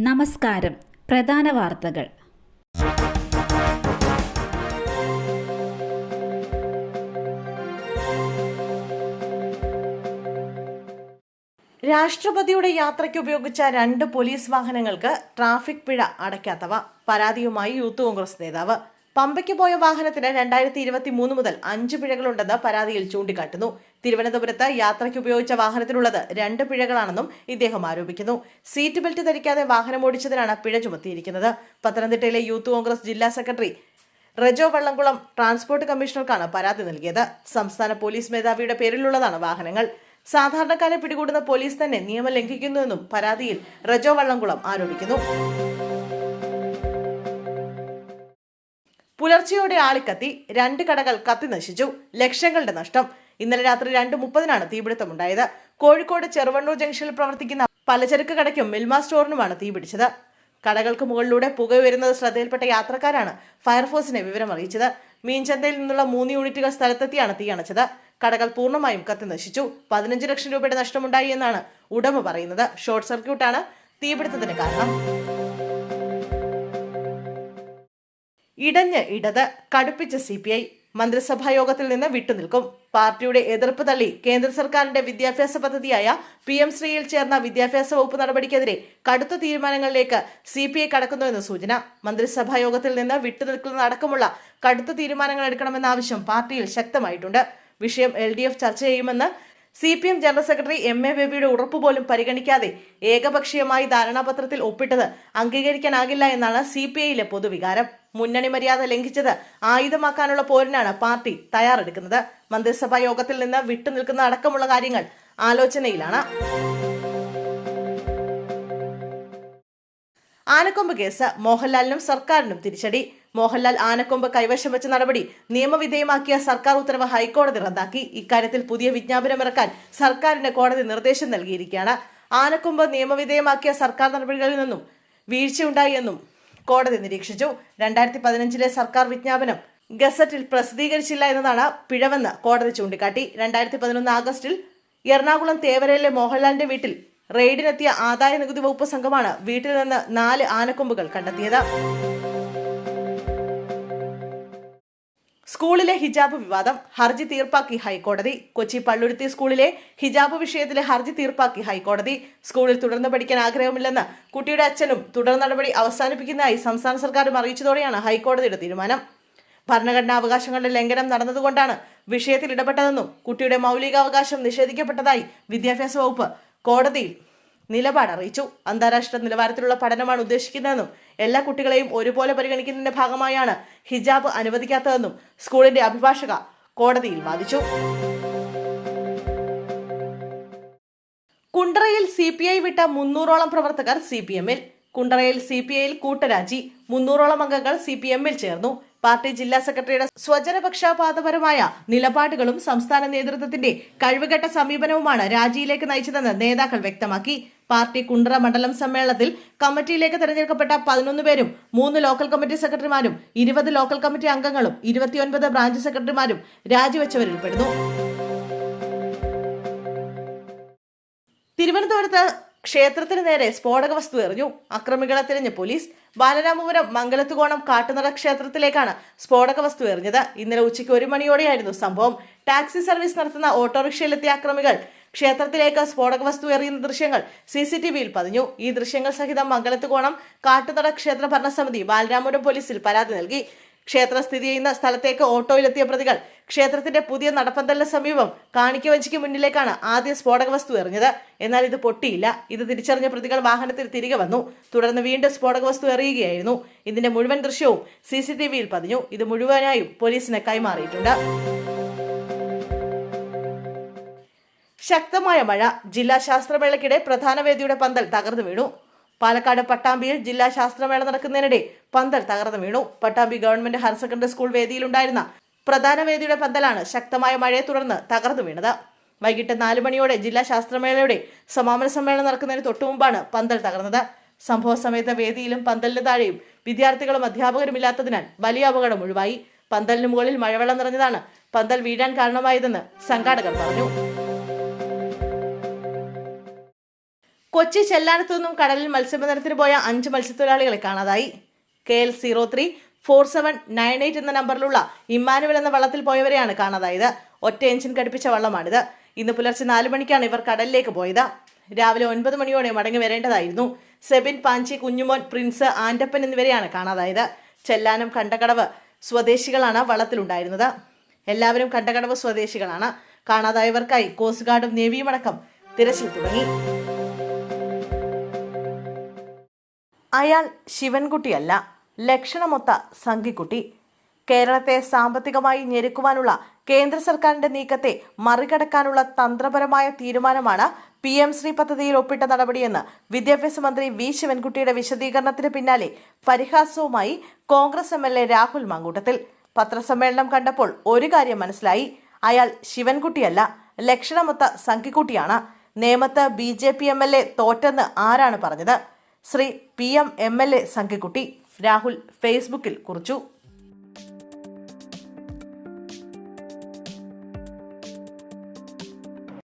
നമസ്കാരം. പ്രധാന വാർത്തകൾ. രാഷ്ട്രപതിയുടെ യാത്രയ്ക്ക് ഉപയോഗിച്ച രണ്ട് പോലീസ് വാഹനങ്ങൾക്ക് ട്രാഫിക് പിഴ അടയ്ക്കാത്തവ. പരാതിയുമായി യൂത്ത് കോൺഗ്രസ് നേതാവ്. പമ്പയ്ക്ക് പോയ വാഹനത്തിന് രണ്ടായിരത്തി ഇരുപത്തി മൂന്ന് മുതൽ അഞ്ച് പിഴകളുണ്ടെന്ന് പരാതിയിൽ ചൂണ്ടിക്കാട്ടുന്നു. തിരുവനന്തപുരത്ത് യാത്രയ്ക്ക് ഉപയോഗിച്ച വാഹനത്തിലുള്ളത് രണ്ട് പിഴകളാണെന്നും ഇദ്ദേഹം ആരോപിക്കുന്നു. സീറ്റ് ബെൽറ്റ് ധരിക്കാതെ വാഹനം ഓടിച്ചതിനാണ് പിഴ ചുമത്തിയിരിക്കുന്നത്. പത്തനംതിട്ടയിലെ യൂത്ത് കോൺഗ്രസ് ജില്ലാ സെക്രട്ടറി റജോ വള്ളംകുളം ട്രാൻസ്പോർട്ട് കമ്മീഷണർക്കാണ് പരാതി നൽകിയത്. സംസ്ഥാന പോലീസ് മേധാവിയുടെ പേരിലുള്ളതാണ് വാഹനങ്ങൾ. സാധാരണക്കാരെ പിടികൂടുന്ന പോലീസ് തന്നെ നിയമം ലംഘിക്കുന്നുവെന്നും പരാതിയിൽ റജോ വള്ളംകുളം ആരോപിക്കുന്നു. പുലർച്ചെയോടെ ആളിക്കത്തി രണ്ട് കടകൾ കത്തി നശിച്ചു. ലക്ഷങ്ങളുടെ നഷ്ടം. ഇന്നലെ രാത്രി രണ്ട് മുപ്പതിനാണ് തീപിടുത്തമുണ്ടായത്. കോഴിക്കോട് ചെറുവണ്ണൂർ ജംഗ്ഷനിൽ പ്രവർത്തിക്കുന്ന പലചരക്ക് കടയ്ക്കും മിൽമ സ്റ്റോറിനുമാണ് തീപിടിച്ചത്. കടകൾക്ക് മുകളിലൂടെ പുക ഉയരുന്നത് ശ്രദ്ധയിൽപ്പെട്ട യാത്രക്കാരാണ് ഫയർഫോഴ്സിനെ വിവരം അറിയിച്ചത് മീൻചന്തയിൽ നിന്നുള്ള മൂന്ന് യൂണിറ്റുകൾ സ്ഥലത്തെത്തിയാണ് തീ അണച്ചത്. കടകൾ പൂർണമായും കത്തി നശിച്ചു. പതിനഞ്ച് ലക്ഷം രൂപയുടെ നഷ്ടമുണ്ടായി എന്നാണ് ഉടമ പറയുന്നത്. ഷോർട്ട് സർക്യൂട്ടാണ് തീപിടുത്തത്തിന് കാരണം. ഇടഞ്ഞ് ഇടത് കടുപ്പിച്ച സി പി ഐ മന്ത്രിസഭാ യോഗത്തിൽ നിന്ന് വിട്ടുനിൽക്കും. പാർട്ടിയുടെ എതിർപ്പ് തള്ളി കേന്ദ്ര സർക്കാരിന്റെ വിദ്യാഭ്യാസ പദ്ധതിയായ പി എം ശ്രീയിൽ ചേർന്ന വിദ്യാഭ്യാസ വകുപ്പ് നടപടിക്കെതിരെ കടുത്ത തീരുമാനങ്ങളിലേക്ക് സി പി ഐ കടക്കുന്നുവെന്ന് സൂചന മന്ത്രിസഭാ യോഗത്തിൽ നിന്ന് വിട്ടുനിൽക്കുന്നതടക്കമുള്ള കടുത്ത തീരുമാനങ്ങൾ എടുക്കണമെന്ന ആവശ്യം പാർട്ടിയിൽ ശക്തമായിട്ടുണ്ട്. വിഷയം എൽ ഡി എഫ് ചർച്ച ചെയ്യുമെന്ന് C P M general secretary M A ബേബിയുടെ ഉറപ്പ് പോലും പരിഗണിക്കാതെ ഏകപക്ഷീയമായി ധാരണാപത്രത്തിൽ ഒപ്പിട്ടത് അംഗീകരിക്കാനാകില്ല എന്നാണ് സി പി ഐയിലെ പൊതുവികാരം. മുന്നണി മര്യാദ ലംഘിച്ചത് ആയുധമാക്കാനുള്ള പോരിനാണ് പാർട്ടി തയ്യാറെടുക്കുന്നത്. മന്ത്രിസഭാ യോഗത്തിൽ നിന്ന് വിട്ടുനിൽക്കുന്ന അടക്കമുള്ള കാര്യങ്ങൾ ആലോചനയിലാണ്. ആനക്കൊമ്പ് കേസ് മോഹൻലാലിനും സർക്കാരിനും തിരിച്ചടി. മോഹൻലാൽ ആനക്കൊമ്പ് കൈവശം വെച്ച നടപടി നിയമവിധേയമാക്കിയ സർക്കാർ ഉത്തരവ് ഹൈക്കോടതി റദ്ദാക്കി. ഇക്കാര്യത്തിൽ പുതിയ വിജ്ഞാപനം ഇറക്കാൻ സർക്കാരിന് കോടതി നിർദ്ദേശം നൽകിയിരിക്കുകയാണ്. ആനക്കൊമ്പ് നിയമവിധേയമാക്കിയ സർക്കാർ നടപടികളിൽ നിന്നും വീഴ്ചയുണ്ടായി എന്നും കോടതി നിരീക്ഷിച്ചു. രണ്ടായിരത്തി പതിനഞ്ചിലെ സർക്കാർ വിജ്ഞാപനം ഗസറ്റിൽ പ്രസിദ്ധീകരിച്ചില്ല എന്നതാണ് പിഴവെന്ന് കോടതി ചൂണ്ടിക്കാട്ടി. രണ്ടായിരത്തി പതിനൊന്ന് ആഗസ്റ്റിൽ എറണാകുളം തേവരയിലെ മോഹൻലാലിന്റെ വീട്ടിൽ റെയ്ഡിനെത്തിയ ആദായ നികുതി വകുപ്പ് സംഘമാണ് വീട്ടിൽ നിന്ന് നാല് ആനക്കൊമ്പുകൾ കണ്ടെത്തിയത്. സ്കൂളിലെ ഹിജാബ് വിവാദം ഹർജി തീർപ്പാക്കി ഹൈക്കോടതി. കൊച്ചി പള്ളുരുത്തി സ്കൂളിലെ ഹിജാബ് വിഷയത്തിലെ ഹർജി തീർപ്പാക്കി ഹൈക്കോടതി. സ്കൂളിൽ തുടർന്ന് പഠിക്കാൻ ആഗ്രഹമില്ലെന്ന് കുട്ടിയുടെ അച്ഛനും തുടർ നടപടി അവസാനിപ്പിക്കുന്നതായി സംസ്ഥാന സർക്കാരും അറിയിച്ചതോടെയാണ് ഹൈക്കോടതിയുടെ തീരുമാനം. ഭരണഘടനാ അവകാശങ്ങളുടെ ലംഘനം നടന്നതുകൊണ്ടാണ് വിഷയത്തിൽ ഇടപെട്ടതെന്നും കുട്ടിയുടെ മൗലികാവകാശം നിഷേധിക്കപ്പെട്ടതായി വിദ്യാഭ്യാസ വകുപ്പ് കോടതിയിൽ നിലപാട് അറിയിച്ചു. അന്താരാഷ്ട്ര നിലവാരത്തിലുള്ള പഠനമാണ് ഉദ്ദേശിക്കുന്നതെന്നും എല്ലാ കുട്ടികളെയും ഒരുപോലെ പരിഗണിക്കുന്നതിന്റെ ഭാഗമായാണ് ഹിജാബ് അനുവദിക്കാത്തതെന്നും സ്കൂളിന്റെ അഭിഭാഷക കോടതിയിൽ വാദിച്ചു. കുണ്ടറയിൽ സി പി ഐ വിട്ട മുന്നൂറോളം പ്രവർത്തകർ സി പി എമ്മിൽ. കുണ്ടറയിൽ സി പി ഐയിൽ കൂട്ടരാജി മുന്നൂറോളം അംഗങ്ങൾ സി പി എമ്മിൽ ചേർന്നു. പാർട്ടി ജില്ലാ സെക്രട്ടറിയുടെ സ്വജനപക്ഷപാതപരമായ നിലപാടുകളും സംസ്ഥാന നേതൃത്വത്തിന്റെ കഴിവുകെട്ട സമീപനവുമാണ് രാജിയിലേക്ക് നയിച്ചതെന്ന് നേതാക്കൾ വ്യക്തമാക്കി. പാർട്ടി കുണ്ടറ മണ്ഡലം സമ്മേളനത്തിൽ കമ്മിറ്റിയിലേക്ക് തെരഞ്ഞെടുക്കപ്പെട്ട പതിനൊന്ന് പേരും മൂന്ന് ലോക്കൽ കമ്മിറ്റി സെക്രട്ടറിമാരും ഇരുപത് ലോക്കൽ കമ്മിറ്റി അംഗങ്ങളും ഇരുപത്തിയൊൻപത് ബ്രാഞ്ച് സെക്രട്ടറിമാരും രാജിവെച്ചവരിൽ പെടുന്നു തിരുവനന്തപുരത്ത് ക്ഷേത്രത്തിന് നേരെ സ്ഫോടക വസ്തു എറിഞ്ഞു. അക്രമികളെ തിരഞ്ഞ് പോലീസ് ബാലരാമപുരം മംഗലത്തുകോണം കാട്ടുനട ക്ഷേത്രത്തിലേക്കാണ് സ്ഫോടക വസ്തു എറിഞ്ഞത്. ഇന്നലെ ഉച്ചയ്ക്ക് ഒരു മണിയോടെയായിരുന്നു സംഭവം. ടാക്സി സർവീസ് നടത്തുന്ന ഓട്ടോറിക്ഷയിലെത്തിയ അക്രമികൾ ക്ഷേത്രത്തിലേക്ക് സ്ഫോടക വസ്തു എറിയുന്ന ദൃശ്യങ്ങൾ സി സി ടി വിയിൽ പതിഞ്ഞു. ഈ ദൃശ്യങ്ങൾ സഹിതം മംഗലത്തുകോണം കാട്ടുതട ക്ഷേത്ര ഭരണസമിതി ബാലരാമപുരം പോലീസിൽ പരാതി നൽകി. ക്ഷേത്രം സ്ഥിതി ചെയ്യുന്ന സ്ഥലത്തേക്ക് ഓട്ടോയിലെത്തിയ പ്രതികൾ ക്ഷേത്രത്തിന്റെ പുതിയ നടപ്പന്തലിന് സമീപം കാണിക്കവഞ്ചിക്ക് മുന്നിലേക്കാണ് ആദ്യ സ്ഫോടക വസ്തു എറിഞ്ഞത്. എന്നാൽ ഇത് പൊട്ടിയില്ല. ഇത് തിരിച്ചറിഞ്ഞ പ്രതികൾ വാഹനത്തിൽ തിരികെ വന്നു. തുടർന്ന് വീണ്ടും സ്ഫോടക വസ്തു എറിയുകയായിരുന്നു. ഇതിന്റെ മുഴുവൻ ദൃശ്യവും സി പതിഞ്ഞു. ഇത് മുഴുവനായും പോലീസിന് കൈമാറിയിട്ടുണ്ട്. ശക്തമായ മഴ ജില്ലാ ശാസ്ത്രമേളയ്ക്കിടെ പ്രധാന വേദിയുടെ പന്തൽ തകർന്നു വീണു. പാലക്കാട് പട്ടാമ്പിയിൽ ജില്ലാ ശാസ്ത്രമേള നടക്കുന്നതിനിടെ പന്തൽ തകർന്നു വീണു. Pattambi government higher secondary school വേദിയിലുണ്ടായിരുന്ന പ്രധാന വേദിയുടെ പന്തലാണ് ശക്തമായ മഴയെ തുടർന്ന് തകർന്നു വീണത്. വൈകിട്ട് നാല് മണിയോടെ ജില്ലാ ശാസ്ത്രമേളയുടെ സമാപന സമ്മേളനം നടക്കുന്നതിന് തൊട്ടുമുമ്പാണ് പന്തൽ തകർന്നത്. സംഭവ സമയത്ത് വേദിയിലും പന്തലിന് താഴെയും വിദ്യാർത്ഥികളും അധ്യാപകരും ഇല്ലാത്തതിനാൽ വലിയ അപകടം ഒഴിവായി. പന്തലിന് മുകളിൽ മഴവെള്ളം നിറഞ്ഞതാണ് പന്തൽ വീഴാൻ കാരണമായതെന്ന് സംഘാടകർ പറഞ്ഞു. കൊച്ചി ചെല്ലാനത്തു നിന്നും കടലിൽ മത്സ്യബന്ധനത്തിന് പോയ അഞ്ച് മത്സ്യത്തൊഴിലാളികളെ കാണാതായി. K L zero three four seven nine eight എന്ന നമ്പറിലുള്ള ഇമ്മാനുവൽ എന്ന വള്ളത്തിൽ പോയവരെയാണ് കാണാതായത്. ഒറ്റ എഞ്ചിൻ ഘടിപ്പിച്ച വള്ളമാണിത്. ഇന്ന് പുലർച്ചെ നാല് മണിക്കാണ് ഇവർ കടലിലേക്ക് പോയത്. രാവിലെ ഒൻപത് മണിയോടെ മടങ്ങി വരേണ്ടതായിരുന്നു. സെബിൻ പാഞ്ചി കുഞ്ഞുമോൻ പ്രിൻസ് ആൻഡപ്പൻ എന്നിവരെയാണ് കാണാതായത്. ചെല്ലാനം കണ്ടകടവ് സ്വദേശികളാണ് വള്ളത്തിലുണ്ടായിരുന്നത്. എല്ലാവരും കണ്ടകടവ് സ്വദേശികളാണ്. കാണാതായവർക്കായി കോസ്റ്റ് ഗാർഡും നേവിയുമടക്കം തിരച്ചിൽ തുടങ്ങി. അയാൾ ശിവൻകുട്ടിയല്ല ലക്ഷണമൊത്ത സംഘിക്കുട്ടി. കേരളത്തെ സാമ്പത്തികമായി ഞെരുക്കുവാനുള്ള കേന്ദ്ര സർക്കാരിന്റെ നീക്കത്തെ മറികടക്കാനുള്ള തന്ത്രപരമായ തീരുമാനമാണ് പി എം ശ്രീ പദ്ധതിയിൽ ഒപ്പിട്ട നടപടിയെന്ന് വിദ്യാഭ്യാസ മന്ത്രി വി ശിവൻകുട്ടിയുടെ വിശദീകരണത്തിന് പിന്നാലെ പരിഹാസവുമായി Congress M L A Rahul Mamkootathil. പത്രസമ്മേളനം കണ്ടപ്പോൾ ഒരു കാര്യം മനസ്സിലായി. അയാൾ ശിവൻകുട്ടിയല്ല ലക്ഷണമൊത്ത സംഘിക്കുട്ടിയാണ്. നേമത്ത് B J P M L A തോറ്റെന്ന് ആരാണ് പറഞ്ഞത്? Shri P M M L A സംഘക്കുട്ടി Rahul ഫേസ്ബുക്കിൽ കുറിച്ചു